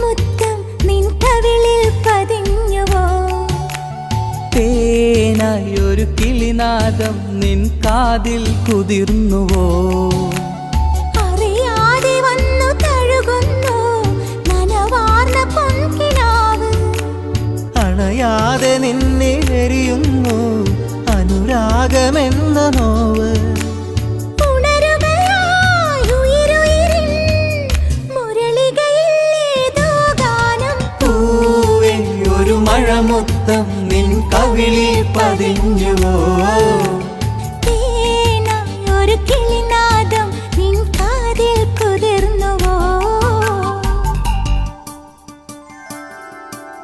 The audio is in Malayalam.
മുത്തം നിൻ കവിളിൽ പതിഞ്ഞുവോ? തേനായൊരു കിളിനാദം നിൻ കാതിൽ കുതിർന്നുവോ? അറിയാതെ വന്നു തഴുകുന്നു നനവാർന്ന പൊൻകിനാവ് അണയാതെ നിന്നെ എരിയുന്നു മഴമുത്തം നിൻ കവിളിൽ പതിഞ്ഞുവോ